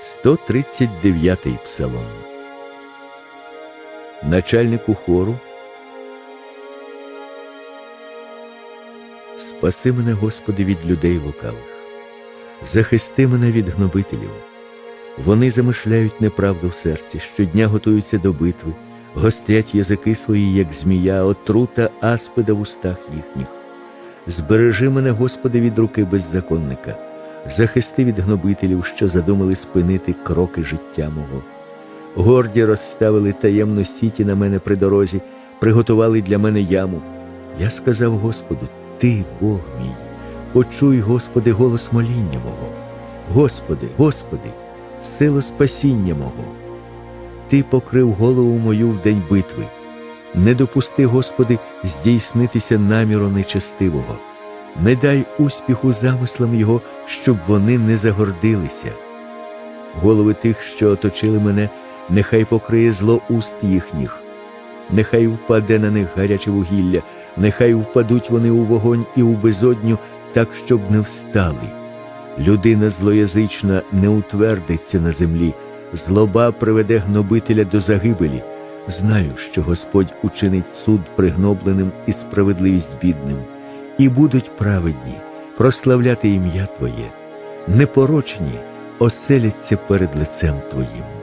139 псалом. Начальнику хору. Спаси мене, Господи, від людей лукавих, захисти мене від гнобителів. Вони замишляють неправду в серці, щодня готуються до битви, гострять язики свої, як змія, отрута аспида в устах їхніх. Збережи мене, Господи, від руки беззаконника, захисти від гнобителів, що задумали спинити кроки життя мого. Горді розставили таємну сіті на мене при дорозі, приготували для мене яму. Я сказав Господу, Ти, Бог мій, почуй, Господи, голос моління мого. Господи, Господи, силу спасіння мого. Ти покрив голову мою в день битви. Не допусти, Господи, здійснитися наміру нечестивого. Не дай успіху замислам Його, щоб вони не загордилися. Голови тих, що оточили мене, нехай покриє зло уст їхніх, нехай впаде на них гаряче вугілля, нехай впадуть вони у вогонь і у безодню, так, щоб не встали. Людина злоязична не утвердиться на землі, злоба приведе гнобителя до загибелі. Знаю, що Господь учинить суд пригнобленим і справедливість бідним, і будуть праведні прославляти ім'я Твоє, непорочні оселяться перед лицем Твоїм.